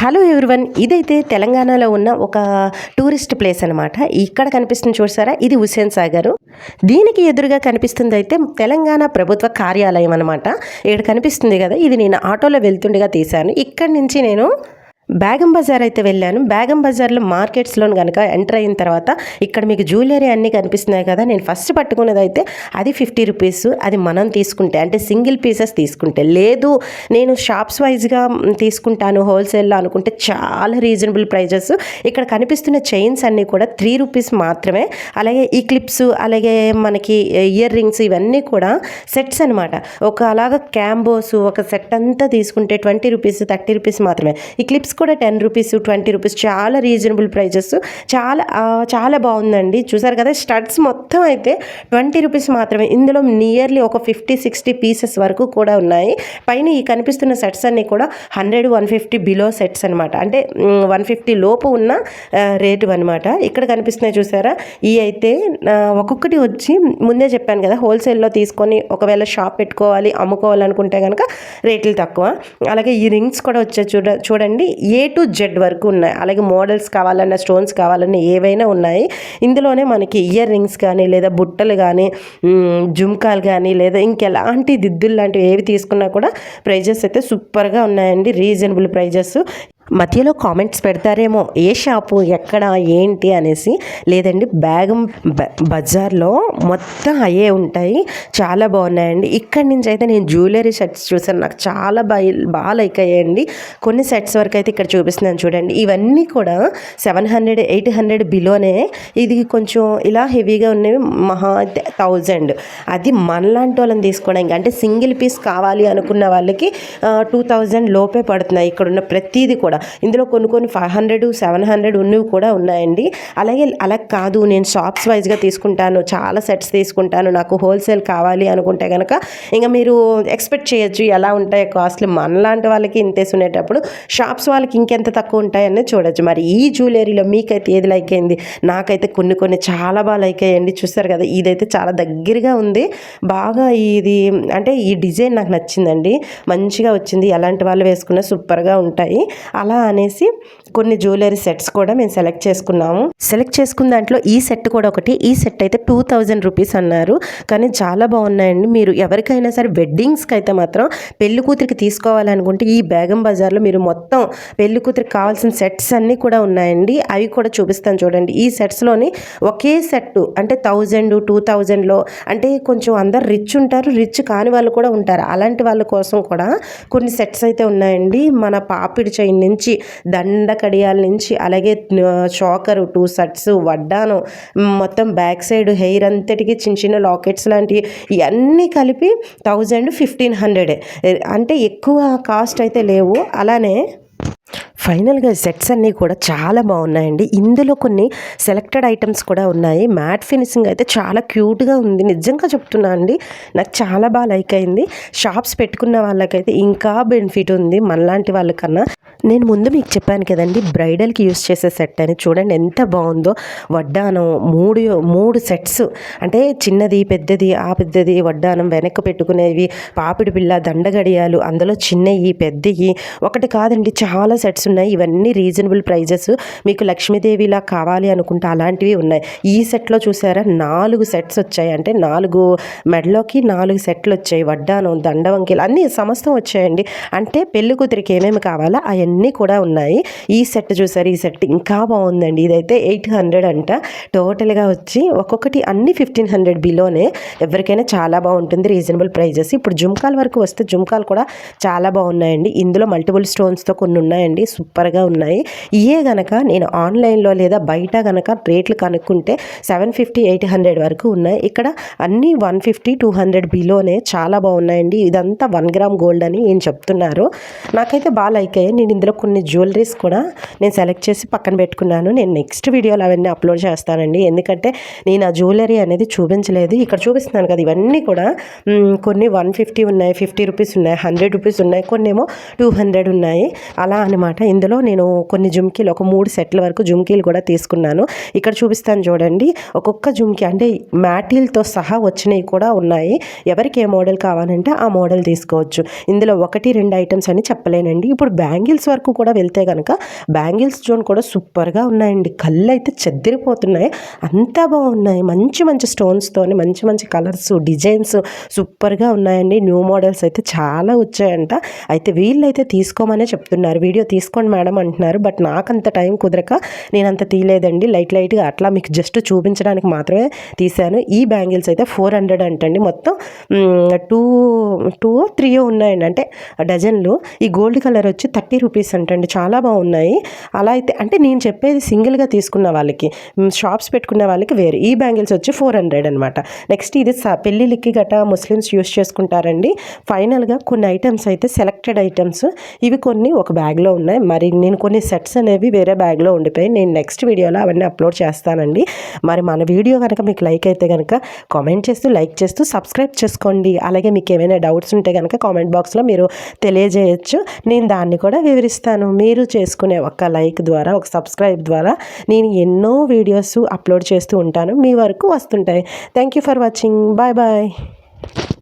Hello everyone ఇదైతే తెలంగాణలో ఉన్న ఒక టూరిస్ట్ ప్లేస్ అనమాట ఇక్కడ కనిపిస్తుంది చూసారా? ఇది హుస్సేన్ సాగర్. దీనికి ఎదురుగా కనిపిస్తుంది అయితే తెలంగాణ ప్రభుత్వ కార్యాలయం అనమాట ఇక్కడ కనిపిస్తుంది కదా ఇది నేను ఆటోలో వెళ్తుండగా తీశాను. ఇక్కడి నుంచి నేను బేగం బజార్ అయితే వెళ్ళాను. బేగం బజార్లో మార్కెట్స్లో కనుక ఎంటర్ అయిన తర్వాత ఇక్కడ మీకు జ్యువెలరీ అన్నీ కనిపిస్తున్నాయి కదా నేను ఫస్ట్ పట్టుకున్నది అయితే అది ఫిఫ్టీ రూపీస్ అది మనం తీసుకుంటే అంటే సింగిల్ పీసెస్ తీసుకుంటే. లేదు నేను షాప్స్ వైజ్గా తీసుకుంటాను హోల్సేల్లో అనుకుంటే చాలా రీజనబుల్ ప్రైజెస్. ఇక్కడ కనిపిస్తున్న చైన్స్ అన్నీ కూడా త్రీ రూపీస్ మాత్రమే. అలాగే ఈ క్లిప్స్ అలాగే మనకి ఇయర్ రింగ్స్ ఇవన్నీ కూడా సెట్స్ అనమాట ఒక అలాగా క్యాంబోస్ ఒక సెట్ అంతా తీసుకుంటే ట్వంటీ రూపీస్ థర్టీ రూపీస్ మాత్రమే. ఈ క్లిప్స్ కూడా టెన్ రూపీస్ ట్వంటీ రూపీస్ చాలా రీజనబుల్ ప్రైజెస్. చాలా చాలా బాగుందండి. చూసారు కదా స్టడ్స్ మొత్తం అయితే ట్వంటీ రూపీస్ మాత్రమే. ఇందులో నియర్లీ ఒక ఫిఫ్టీ సిక్స్టీ పీసెస్ వరకు కూడా ఉన్నాయి. పైన ఈ కనిపిస్తున్న సెట్స్ అన్నీ కూడా hundred one fifty below sets అనమాట అంటే వన్ ఫిఫ్టీ లోపు ఉన్న రేటు అనమాట ఇక్కడ కనిపిస్తున్నాయి చూసారా? ఈ అయితే ఒక్కొక్కటి వచ్చి ముందే చెప్పాను కదా హోల్సేల్లో తీసుకొని ఒకవేళ షాప్ పెట్టుకోవాలి అమ్ముకోవాలనుకుంటే కనుక రేట్లు తక్కువ. అలాగే ఈ రింగ్స్ కూడా వచ్చాయి చూడ చూడండి. ఏ టు జెడ్ వరకు ఉన్నాయి. అలాగే మోడల్స్ కావాలన్నా స్టోన్స్ కావాలన్నా ఏవైనా ఉన్నాయి. ఇందులోనే మనకి ఇయర్ రింగ్స్ కానీ లేదా బుట్టలు కానీ జుమ్కాలు కానీ లేదా ఇంకెలాంటి దిద్దులు లాంటివి ఏవి తీసుకున్నా కూడా ప్రైజెస్ అయితే సూపర్గా ఉన్నాయండి. Reasonable prices. మధ్యలో కామెంట్స్ పెడతారేమో ఏ షాపు ఎక్కడ ఏంటి అనేసి. లేదండి బ్యాగం బ- బజార్లో మొత్తం అయ్యే ఉంటాయి. చాలా బాగున్నాయండి. ఇక్కడి నుంచి అయితే నేను జ్యువెలరీ సెట్స్ చూసాను. నాకు చాలా బాగా బాగా లైక్ అయ్యాయండి. కొన్ని సెట్స్ వరకు అయితే ఇక్కడ చూపిస్తున్నాను చూడండి. ఇవన్నీ కూడా సెవెన్ హండ్రెడ్ ఎయిట్ హండ్రెడ్ బిలోనే. ఇది కొంచెం ఇలా హెవీగా ఉన్నవి మహా థౌజండ్. అది మనలాంటి వాళ్ళని తీసుకోవడానికి అంటే సింగిల్ పీస్ కావాలి అనుకున్న వాళ్ళకి టూ థౌజండ్ లోపే పడుతున్నాయి. ఇక్కడ ఉన్న ప్రతిదీ కూడా. ఇందులో కొన్ని కొన్ని ఫైవ్ హండ్రెడ్ సెవెన్ హండ్రెడ్ ఉన్నవి కూడా ఉన్నాయండి. అలాగే అలా కాదు నేను షాప్స్ వైజ్గా తీసుకుంటాను చాలా సెట్స్ తీసుకుంటాను నాకు హోల్సేల్ కావాలి అనుకుంటే కనుక ఇంకా మీరు ఎక్స్పెక్ట్ చేయొచ్చు ఎలా ఉంటాయి కాస్ట్లు. మనలాంటి వాళ్ళకి ఇంతేసి ఉండేటప్పుడు షాప్స్ వాళ్ళకి ఇంకెంత తక్కువ ఉంటాయని చూడొచ్చు. మరి ఈ జ్యువెలరీలో మీకైతే ఏది లైక్ అయింది? నాకైతే కొన్ని కొన్ని చాలా బాగా లైక్ అయ్యండి చూస్తారు కదా ఇదైతే చాలా దగ్గరగా ఉంది. బాగా ఇది అంటే ఈ డిజైన్ నాకు నచ్చిందండి. మంచిగా వచ్చింది. ఎలాంటి వాళ్ళు వేసుకున్నా సూపర్గా ఉంటాయి. అలా అనేసి కొన్ని జ్యువెలరీ సెట్స్ కూడా మేము సెలెక్ట్ చేసుకున్నాము. సెలెక్ట్ చేసుకున్న దాంట్లో ఈ సెట్ కూడా ఒకటి. ఈ సెట్ అయితే టూ థౌజండ్ రూపీస్ అన్నారు. కానీ చాలా బాగున్నాయండి. మీరు ఎవరికైనా సరే వెడ్డింగ్స్కి అయితే మాత్రం పెళ్ళి కూతురికి తీసుకోవాలనుకుంటే ఈ బేగం బజార్లో మీరు మొత్తం పెళ్ళి కూతురికి కావాల్సిన సెట్స్ అన్నీ కూడా ఉన్నాయండి. అవి కూడా చూపిస్తాను చూడండి. ఈ సెట్స్లోని ఒకే సెట్ అంటే థౌజండ్ టూ థౌజండ్లో అంటే కొంచెం అందరు రిచ్ ఉంటారు. రిచ్ కాని వాళ్ళు కూడా ఉంటారు. అలాంటి వాళ్ళ కోసం కూడా కొన్ని సెట్స్ అయితే ఉన్నాయండి. మన పాపిడి చైన్ నుంచి దండ కడియాల నుంచి అలాగే చోకరు టూ సెట్స్ వడ్డాను మొత్తం బ్యాక్ సైడ్ హెయిర్ అంతటికి చిన్న చిన్న లాకెట్స్ లాంటివి ఇవన్నీ కలిపి థౌజండ్ ఫిఫ్టీన్ హండ్రెడ్. అంటే ఎక్కువ కాస్ట్ అయితే లేవు. అలానే ఫైనల్గా సెట్స్ అన్నీ కూడా చాలా బాగున్నాయండి. ఇందులో కొన్ని సెలెక్టెడ్ ఐటమ్స్ కూడా ఉన్నాయి. మ్యాట్ ఫినిషింగ్ అయితే చాలా క్యూట్గా ఉంది. నిజంగా చెప్తున్నా అండి నాకు చాలా బాగా లైక్ అయింది. షాప్స్ పెట్టుకున్న వాళ్ళకైతే ఇంకా బెనిఫిట్ ఉంది మనలాంటి వాళ్ళకన్నా. నేను ముందు మీకు చెప్పాను కదండి బ్రైడల్కి యూస్ చేసే సెట్ అని. చూడండి ఎంత బాగుందో. వడ్డానం మూడు మూడు సెట్స్. అంటే చిన్నది పెద్దది ఆ పెద్దది వడ్డానం వెనక్కి పెట్టుకునేవి పాపిడి పిల్ల దండగడియాలు అందులో చిన్నవి పెద్దవి ఒకటి కాదండి చాలా సెట్స్ ఉన్నాయి. ఇవన్నీ రీజనబుల్ ప్రైజెస్ మీకు లక్ష్మీదేవిలా కావాలి అనుకుంటే అలాంటివి ఉన్నాయి. ఈ సెట్లో చూసారా? నాలుగు సెట్స్ వచ్చాయి. అంటే నాలుగు మెడలోకి నాలుగు సెట్లు వచ్చాయి. వడ్డానం దండవంకిలు అన్నీ సమస్తం వచ్చాయండి. అంటే పెళ్ళి కూతురికి ఏమేమి కావాలో అవన్నీ కూడా ఉన్నాయి. ఈ సెట్ చూసారు? ఈ సెట్ ఇంకా బాగుందండి. ఇదైతే ఎయిట్ హండ్రెడ్ అంట. టోటల్గా వచ్చి ఒక్కొక్కటి అన్ని ఫిఫ్టీన్ హండ్రెడ్ బిలోనే. ఎవరికైనా చాలా బాగుంటుంది. రీజనబుల్ ప్రైజెస్ ఇప్పుడు జుమ్కాల వరకు వస్తే జుమ్కాలు కూడా చాలా బాగున్నాయండి. ఇందులో మల్టిపుల్ స్టోన్స్తో కొన్ని ఉన్నాయండి. సూపర్గా ఉన్నాయి. ఇయే గనక నేను ఆన్లైన్లో లేదా బయట గనక రేట్లు కనుక్కుంటే సెవెన్ ఫిఫ్టీ ఎయిట్ హండ్రెడ్ వరకు ఉన్నాయి. ఇక్కడ అన్నీ వన్ ఫిఫ్టీ టూ హండ్రెడ్ బిలోనే చాలా బాగున్నాయండి. ఇదంతా వన్ గ్రామ్ గోల్డ్ అని ఏం చెప్తున్నారు. నాకైతే బాగా లైక్ అయ్యాయి. నేను ఇందులో కొన్ని జ్యువెలరీస్ కూడా నేను సెలెక్ట్ చేసి పక్కన పెట్టుకున్నాను. నేను నెక్స్ట్ వీడియోలో అవన్నీ అప్లోడ్ చేస్తానండి. ఎందుకంటే నేను ఆ జ్యువెలరీ అనేది చూపించలేదు. ఇక్కడ చూపిస్తున్నాను కదా ఇవన్నీ కూడా కొన్ని వన్ ఫిఫ్టీ ఉన్నాయి ఫిఫ్టీ రూపీస్ ఉన్నాయి హండ్రెడ్ రూపీస్ ఉన్నాయి కొన్ని ఏమో టూ హండ్రెడ్ ఉన్నాయి. అలా అనమాట ఇందులో నేను కొన్ని జుమ్కీలు ఒక మూడు సెట్ల వరకు జుమ్కీలు కూడా తీసుకున్నాను. ఇక్కడ చూపిస్తాను చూడండి. ఒక్కొక్క జుమ్కీ అంటే మ్యాటీలతో సహా వచ్చినవి కూడా ఉన్నాయి. ఎవరికి ఏ మోడల్ కావాలంటే ఆ మోడల్ తీసుకోవచ్చు. ఇందులో ఒకటి రెండు ఐటమ్స్ అని చెప్పలేనండి. ఇప్పుడు బ్యాంగిల్స్ వరకు కూడా వెళ్తే కనుక బ్యాంగిల్స్ జోన్ కూడా సూపర్గా ఉన్నాయండి. కళ్ళు అయితే చెదిరిపోతున్నాయి. అంతా బాగున్నాయి. మంచి మంచి స్టోన్స్తోని మంచి మంచి కలర్స్ డిజైన్స్ సూపర్గా ఉన్నాయండి. న్యూ మోడల్స్ అయితే చాలా వచ్చాయంట. అయితే వీళ్ళైతే తీసుకోమనే చెప్తున్నారు. వీడియో తీసుకోండి మేడం అంటున్నారు. బట్ నాకు అంత టైం కుదరక నేను అంత తీయలేదండి. లైట్ లైట్గా అట్లా మీకు జస్ట్ చూపించడానికి మాత్రమే తీశాను. ఈ బ్యాంగిల్స్ అయితే ఫోర్ హండ్రెడ్ అంటండి. మొత్తం టూ టూ త్రీ ఉన్నాయండి. అంటే డజన్లు. ఈ గోల్డ్ కలర్ వచ్చి థర్టీ రూపీస్ అంటండి. చాలా బాగున్నాయి. అలా అయితే అంటే నేను చెప్పేది సింగిల్గా తీసుకున్న వాళ్ళకి షాప్స్ పెట్టుకున్న వాళ్ళకి వేరు. ఈ బ్యాంగిల్స్ వచ్చి ఫోర్ హండ్రెడ్ అనమాట నెక్స్ట్ ఇది పెళ్ళిళ్ళకి గట ముస్లిమ్స్ యూస్ చేసుకుంటారండి. ఫైనల్గా కొన్ని ఐటమ్స్ అయితే సెలెక్టెడ్ ఐటమ్స్. ఇవి కొన్ని ఒక బ్యాగ్లో ఉన్నాయి. మరి నేను కొన్ని సెట్స్ అనేవి వేరే బ్యాగ్లో ఉండిపోయి నేను నెక్స్ట్ వీడియోలో అవన్నీ అప్లోడ్ చేస్తానండి. మరి మన వీడియో కనుక మీకు లైక్ అయితే కనుక కామెంట్ చేస్తూ లైక్ చేస్తూ సబ్స్క్రైబ్ చేసుకోండి. అలాగే మీకు ఏమైనా డౌట్స్ ఉంటే కనుక కామెంట్ బాక్స్లో మీరు తెలియజేయచ్చు. నేను దాన్ని కూడా వివరిస్తాను. మీరు చేసుకునే ఒక లైక్ ద్వారా ఒక సబ్స్క్రైబ్ ద్వారా నేను ఎన్నో వీడియోస్ అప్లోడ్ చేస్తూ ఉంటాను. మీ వరకు వస్తుంటాయి. Thank you for watching bye bye